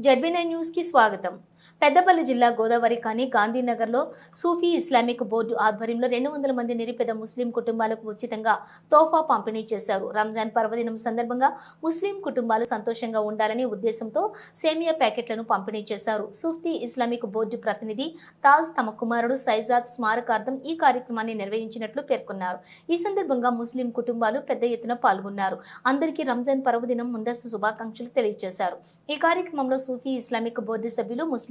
ZB nine news కి స్వాగతం పెద్దపల్లి జిల్లా గోదావరి కానీ గాంధీనగర్లో సూఫీ ఇస్లామిక్ బోర్డు ఆధ్వర్యంలో రెండు వందల మంది నిరుపేద ముస్లిం కుటుంబాలకు ఉచితంగా తోఫా పంపిణీ చేశారు. రంజాన్ పర్వదినం సందర్భంగా ముస్లిం కుటుంబాలు సంతోషంగా ఉండాలనే ఉద్దేశంతో సేమియా ప్యాకెట్లను పంపిణీ చేశారు. సూఫీ ఇస్లామిక్ బోర్డు ప్రతినిధి తాజ్ తమ కుమారుడు సైజాద్ స్మారకార్థం ఈ కార్యక్రమాన్ని నిర్వహించినట్లు పేర్కొన్నారు. ఈ సందర్భంగా ముస్లిం కుటుంబాలు పెద్ద ఎత్తున పాల్గొన్నారు. అందరికీ రంజాన్ పర్వదినం ముందస్తు శుభాకాంక్షలు తెలియజేశారు. ఈ కార్యక్రమంలో సూఫీ ఇస్లామిక్ బోర్డు సభ్యులు ముస్లిం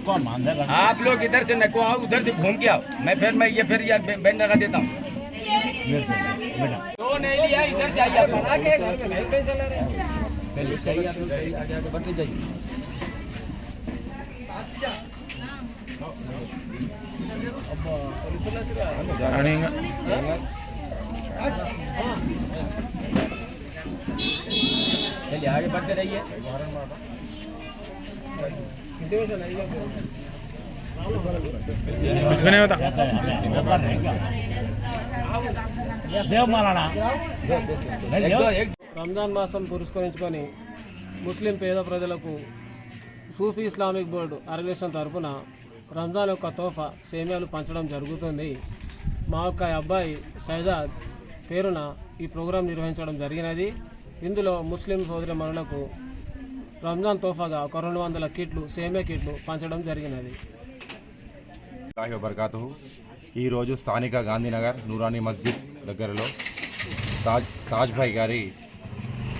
आप लोग इधर से नको आओ उधर से घूम के आओ। मैं फिर मैं ये फिर यार बैंड लगा देता हूँ। तो नहीं लिया इधर से आइए बना के चाहिए आप लोग चाहिए आगे आगे बढ़ते जाइए। चलिए आगे बढ़ते रहिए कुछ भी नहीं होता एक दो एक రంజాన్ మాసం పురస్కరించుకొని ముస్లిం పేద ప్రజలకు సూఫీ ఇస్లామిక్ బోర్డు ఆర్గనైజేషన్ తరపున రంజాన్ యొక్క తోఫా సేమియాలు పంచడం జరుగుతుంది మా యొక్క అబ్బాయి షైజాద్ పేరున ఈ ప్రోగ్రాం నిర్వహించడం జరిగినది ఇందులో ముస్లిం సోదరి మనులకు రంజాన్ తోఫాగా ఒక రెండు వందల కిట్లు సేమే కిట్లు పంచడం జరిగినది. అల్లాహి ఈరోజు స్థానిక గాంధీనగర్ నూరానీ మస్జిద్ దగ్గరలో తాజ్ తాజ్ భాయ్ గారి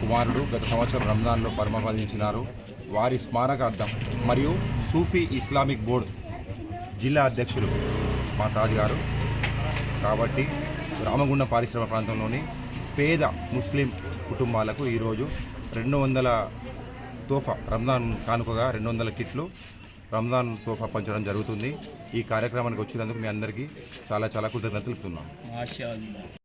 కుమారుడు గత సంవత్సరం రంజాన్లో పరమపదించినారు. వారి స్మారకార్థం మరియు సూఫీ ఇస్లామిక్ బోర్డ్ జిల్లా అధ్యక్షులు మా తాజ్ గారు. కాబట్టి రామగుండం పారిశ్రమ ప్రాంతంలోని పేద ముస్లిం కుటుంబాలకు ఈరోజు రెండు వందల తోఫా రంజాన్ కానుకగా రెండు వందల కిట్లు రంజాన్ తోఫా పంచడం జరుగుతుంది. ఈ కార్యక్రమానికి వచ్చినందుకు మీ అందరికీ చాలా చాలా కృతజ్ఞతలు తెలుపుతున్నాను.